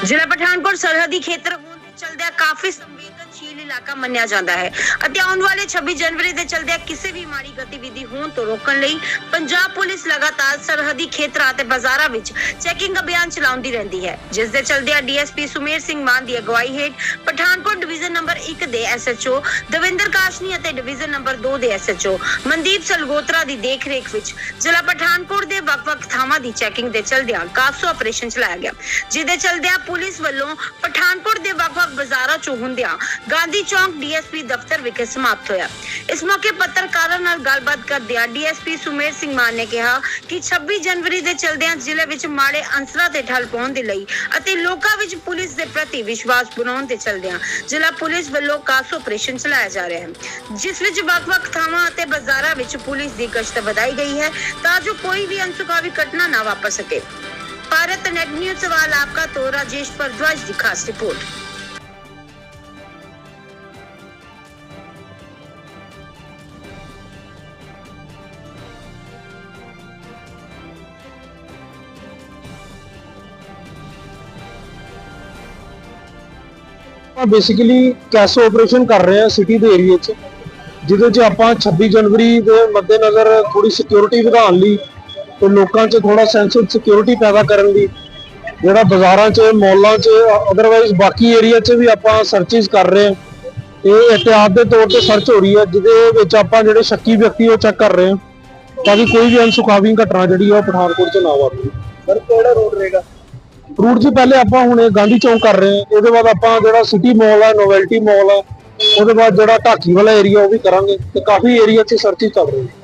ਪਠਾਨਕੋਟ ਸਰਹੱਦੀ ਖੇਤਰ ਹੋਣ ਦੇ ਚਲਦਿਆਂ ਕਾਫੀ ਸੰਵੇਦਨਸ਼ੀਲ ਇਲਾਕਾ ਮੰਨਿਆ ਜਾਂਦਾ ਹੈ ਅਤੇ ਆਉਣ ਵਾਲੇ 26 ਜਨਵਰੀ ਦੇ ਚਲਦਿਆਂ ਕਿਸੇ ਵੀ ਮਾੜੀ ਗਤੀਵਿਧੀ ਹੋਣ ਤੋਂ ਰੋਕਣ ਲਈ ਪੰਜਾਬ ਪੁਲਿਸ ਲਗਾਤਾਰ ਸਰਹੱਦੀ ਖੇਤਰਾਂ ਅਤੇ ਬਾਜ਼ਾਰਾਂ ਵਿੱਚ ਚੈਕਿੰਗ ਅਭਿਆਨ ਚਲਾਉਂਦੀ ਰਹਿੰਦੀ ਹੈ, ਜਿਸ ਦੇ ਚਲਦਿਆਂ ਡੀਐਸਪੀ ਸੁਮੇਰ ਸਿੰਘ ਮਾਨ ਦੀ ਅਗਵਾਈ ਹੇਠ ਪਠਾਨਕੋਟ ਡਿਵੀਜ਼ਨ ਨੰਬਰ 1 ਦੇ ਐਸਐਚਓ, ਦਵਿੰਦਰ ਕਾਸ਼ਨੀ ਅਤੇ ਡਿਵੀਜ਼ਨ ਨੰਬਰ 2 ਦੇ ਐਸਐਚਓ, ਮਨਦੀਪ ਸਲਗੋਤਰਾ ਦੀ ਦੇਖਰੇਖ ਵਿੱਚ ਜ਼ਿਲ੍ਹਾ ਪਠਾਨਕੋਟ ਵੱਖ-ਵੱਖ ਥਾਵਾਂ ਦੀ ਚੈਕਿੰਗ ਦੇ ਚਲਦਿਆਂ ਕਾਫਸੋ ਆਪਰੇਸ਼ਨ ਚਲਾਇਆ ਗਿਆ, ਜਿਹਦੇ ਚਲਦਿਆਂ ਪੁਲਿਸ ਵੱਲੋਂ ਪਠਾਨਕੋਟ ਦੇ ਵੱਖ-ਵੱਖ ਬਾਜ਼ਾਰਾਂ ਚੋਂ ਹੁੰਦਿਆਂ ਗਾਂਧੀ ਚੌਂਕ ਡੀਐਸਪੀ ਦਫ਼ਤਰ ਵਿਖੇ ਸਮਾਪਤ ਹੋਇਆ। ਇਸ ਮੌਕੇ ਪੱਤਰਕਾਰਾਂ ਨਾਲ ਗੱਲਬਾਤ ਕਰਦਿਆਂ ਡੀਐਸਪੀ ਸੁਮੇਰ ਸਿੰਘ ਮਾਨ ਨੇ ਕਿਹਾ ਕਿ 26 ਜਨਵਰੀ ਦੇ ਚਲਦਿਆਂ ਜ਼ਿਲ੍ਹੇ ਵਿੱਚ ਮਾੜੇ ਅੰਸਰਾਂ ਤੇ ਠੱਲ ਪਾਉਣ ਦੇ ਲਈ ਅਤੇ ਲੋਕਾਂ ਵਿੱਚ ਪੁਲਿਸ ਦੇ ਪ੍ਰਤੀ ਵਿਸ਼ਵਾਸ ਬਣਾਉਣ ਦੇ ਚਲਦਿਆਂ ਜ਼ਿਲ੍ਹਾ ਪੁਲਿਸ ਵੱਲੋਂ ਕਾਸ ਆਪਰੇਸ਼ਨ ਚਲਾਇਆ ਜਾ ਰਿਹਾ ਹੈ, ਜਿਸ ਵਿੱਚ ਵੱਖ-ਵੱਖ ਥਾਵਾਂ ਅਤੇ ਬਾਜ਼ਾਰਾਂ ਵਿੱਚ ਪੁਲਿਸ ਦੀ ਗਸ਼ਤ ਵਧਾਈ ਗਈ ਹੈ। ਤਾਂ ਜੋ ਕੋਈ ਵੀ ਅਨਸੁਖਾਵੀ ਘਟਨਾ ਨਾ ਵਾਪਰ ਸਕੇ भारत नेट न्यूज सवाल आपका तो राजेश भारद्वाज की खास रिपोर्ट ਆਪਾਂ ਬੇਸਿਕਲੀ ਕੈਸੋ ਆਪਰੇਸ਼ਨ ਕਰ ਰਹੇ ਆ ਸਿਟੀ ਦੇ ਏਰੀਆ 'ਚ ਜਿਹਦੇ 'ਚ ਆਪਾਂ 26 ਜਨਵਰੀ ਦੇ ਮੱਦੇਨਜ਼ਰ ਥੋੜੀ ਸਿਕਿਉਰਿਟੀ ਵਧਾਉਣ ਲਈ ਤੇ ਲੋਕਾਂ 'ਚ ਥੋੜਾ ਸੈਂਸ ਆਫ ਸਿਕਿਉਰਿਟੀ ਪੈਦਾ ਕਰਨ ਲਈ ਜਿਹੜਾ ਬਾਜ਼ਾਰਾਂ 'ਚ ਮਾਲਾਂ 'ਚ ਅਦਰਵਾਈਜ਼ ਬਾਕੀ ਏਰੀਆ 'ਚ ਵੀ ਆਪਾਂ ਸਰਚਿਸ ਕਰ ਰਹੇ ਆ ਇਹ ਇhtiyਾਤ ਦੇ ਤੌਰ ਤੇ ਸਰਚ ਹੋ ਰਹੀ ਹੈ ਜਿਹਦੇ ਵਿੱਚ ਆਪਾਂ ਜਿਹੜੇ ਸ਼ੱਕੀ ਵਿਅਕਤੀ ਉਹ ਚੈੱਕ ਕਰ ਰਹੇ ਆ ਤਾਂ ਕਿ ਕੋਈ ਵੀ ਅਨਸੁਖਾਵੀ ਘਟਨਾ ਜਿਹੜੀ ਉਹ ਪਠਾਨਕੋਟ 'ਚ ਨਾ ਵਾਪਰੇ। ਸਰ ਕਿਹੜਾ ਰੋਡ ਰਹੇਗਾ? ਰੂਟ ਜੀ ਪਹਿਲੇ ਆਪਾਂ ਹੁਣੇ ਗਾਂਧੀ ਚੌਂਕ ਕਰ ਰਹੇ ਹਾਂ। ਇਹਦੇ ਬਾਅਦ ਆਪਾਂ ਜਿਹੜਾ ਸਿਟੀ ਮਾਲ ਹੈ ਨੋਵੈਲਟੀ ਮਾਲ ਹੈ ਉਹਦੇ ਬਾਅਦ ਜਿਹੜਾ ਢਾਕੀ ਵਾਲਾ ਏਰੀਆ ਉਹ ਵੀ ਕਰਾਂਗੇ ਤੇ ਕਾਫੀ ਏਰੀਆ 'ਚ ਸਰਚਿਸ ਚੱਲ ਰਹੀ ਹੈ